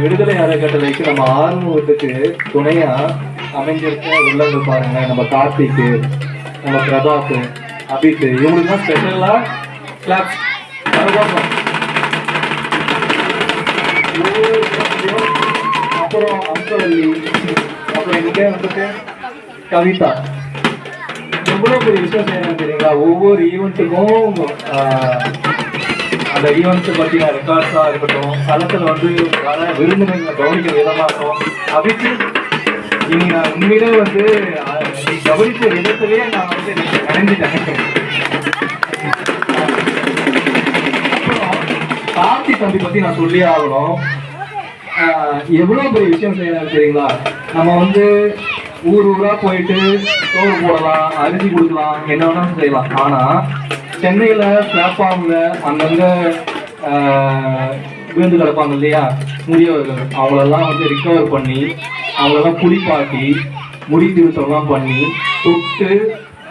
விடுதலை அறக்கட்டளைக்கு நம்ம ஆறுமுகத்துக்கு துணையா அமைஞ்சிருக்க உள்ளவங்க பாருங்க. நம்ம கார்த்திக்கு நம்ம பிரதாப்பு அபித் இவங்களுக்கு தான் ஸ்பெஷலா கிளாப் அப்புறம் அம்சவல்லி அப்புறம் இங்கே வந்துட்டு கவிதா. எவ்வளோ பெரிய விஷயம் செய்யணும் தெரியுங்களா? ஒவ்வொரு ஈவெண்ட்டுக்கும் அந்த ஈவெண்ட்ஸை பற்றின ரெக்கார்ட்ஸாக இருக்கட்டும் களத்தில் வந்து வர விருந்தினர்களை கவனிக்கிற விதமாக இருக்கும் அபித்து இனி நான் உண்மையிலே வந்து நீ கவனித்த விதத்திலேயே நான் வந்து நினைஞ்சிட்டேன் அப்புறம் கார்த்தி தம்பி பற்றி நான் சொல்லியே ஆகணும். எவ்வளோ எவ்வளவு பெரிய விஷயம் செய்யறாரு தெரியுங்களா? நம்ம வந்து ஊர் ஊரா போயிட்டு சோறு போடலாம் அரிசி கொடுக்கலாம் என்ன வேணாலும் செய்யலாம். ஆனா சென்னையில் பிளாட்ஃபார்மில் அங்கங்கே விழுந்து கிடப்பாங்க இல்லையா? முதியவர்கள் அவங்களெல்லாம் வந்து ரிக்கவர் பண்ணி அவங்களெல்லாம் குளிப்பாட்டி முடி திருத்தம்லாம் பண்ணி தொட்டு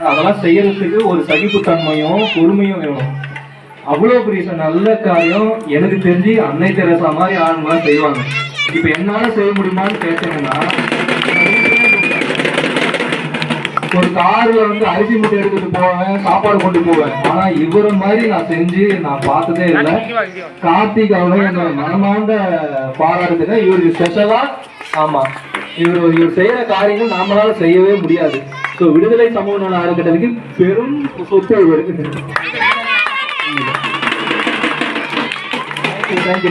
அதெல்லாம் செய்யறதுக்கு ஒரு சகிப்புத்தன்மையும் பொறுமையும் வேணும். அவ்வளோ பெரிய நல்ல காரியம் எனக்கு தெரிஞ்சு அன்னை தெரசா மாதிரி ஆளுங்களாம் செய்வாங்க. இப்போ என்னால் செய்ய முடியுமான்னு கேட்டீங்கன்னா கார்ல வந்து அரிசி மூட்டை எடுத்துட்டு போவேன் சாப்பாடு கொண்டு போவேன். ஆனா இவர மாதிரி நான் செஞ்சு நான் பார்த்ததே இல்லை. கார்த்திக் அவர்கள் என்னோட மனமார்ந்த பாராட்டுங்க. இவருக்கு ஸ்பெஷலா ஆமா இவர் இவர் செய்யற காரியங்கள் நாமளால செய்யவே முடியாது. ஸோ விடுதலை சமூக நல அறக்கட்டளைக்கு பெரும் சொத்து இவருக்கு. தேங்க்யூ